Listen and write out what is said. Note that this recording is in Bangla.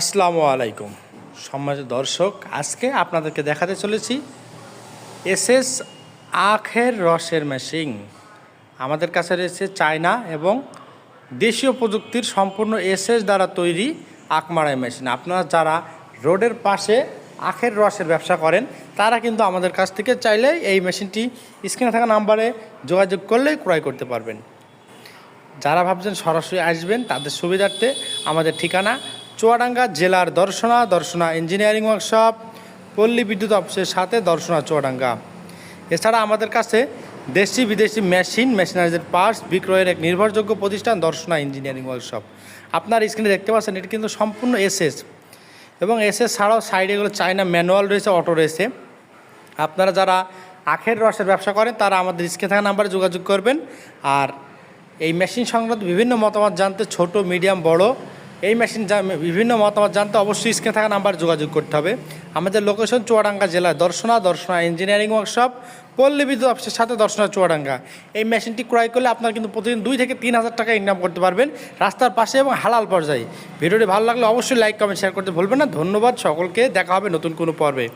আসসালামু আলাইকুম। সম্মানিত দর্শক, আজকে আপনাদেরকে দেখাতে চলেছি এসএস আখের রসের মেশিন আমাদের কাছে রয়েছে চায়না এবং দেশীয় প্রযুক্তির সম্পূর্ণ এসএস দ্বারা তৈরি আখ মারাই মেশিন আপনারা যারা রোডের পাশে আখের রসের ব্যবসা করেন, তারা কিন্তু আমাদের কাছ থেকে চাইলে এই মেশিনটি স্ক্রিনে থাকা নাম্বারে যোগাযোগ করলেই ক্রয় করতে পারবেন। যারা ভাবছেন সরাসরি আসবেন, তাদের সুবিধার্থে আমাদের ঠিকানা চুয়াডাঙ্গা জেলার দর্শনা দর্শনা ইঞ্জিনিয়ারিং ওয়ার্কশপ পল্লী বিদ্যুৎ অফিসের সাথে দর্শনা চুয়াডাঙ্গা। এছাড়া আমাদের কাছে দেশি বিদেশি মেশিন মেশিনারিজের পার্টস বিক্রয়ের এক নির্ভরযোগ্য প্রতিষ্ঠান দর্শনা ইঞ্জিনিয়ারিং ওয়ার্কশপ আপনার স্ক্রিনে দেখতে পাচ্ছেন, এটি কিন্তু সম্পূর্ণ এসএস এবং এসএস ছাড়াও সাইডে এগুলো চায়না ম্যানুয়াল রয়েছে অটো রয়েছে। আপনারা যারা আখের রসের ব্যবসা করেন, তারা আমাদের স্ক্রিনে থাকা নাম্বারে যোগাযোগ করবেন। আর এই মেশিন সংক্রান্ত বিভিন্ন মতামত জানতে ছোট মিডিয়াম বড় এই মেশিন বিভিন্ন মতামত জানতে অবশ্যই স্ক্রিনে থাকা নাম্বার যোগাযোগ করতে হবে। আমাদের লোকেশন চুয়াডাঙ্গা জেলায় দর্শনা দর্শনা ইঞ্জিনিয়ারিং ওয়ার্কশপ পল্লী বিদ্যুৎ অফিসের সাথে দর্শনা চুয়াডাঙ্গা। এই মেশিনটি ক্রয় করলে আপনারা কিন্তু প্রতিদিন দুই থেকে তিন হাজার টাকা ইনকাম করতে পারবেন রাস্তার পাশে এবং হালাল পর্যায়ে। ভিডিওটি ভালো লাগলে অবশ্যই লাইক কমেন্ট শেয়ার করতে ভুলবেন না। ধন্যবাদ সকলকে। দেখা হবে নতুন কোনো পর্বে।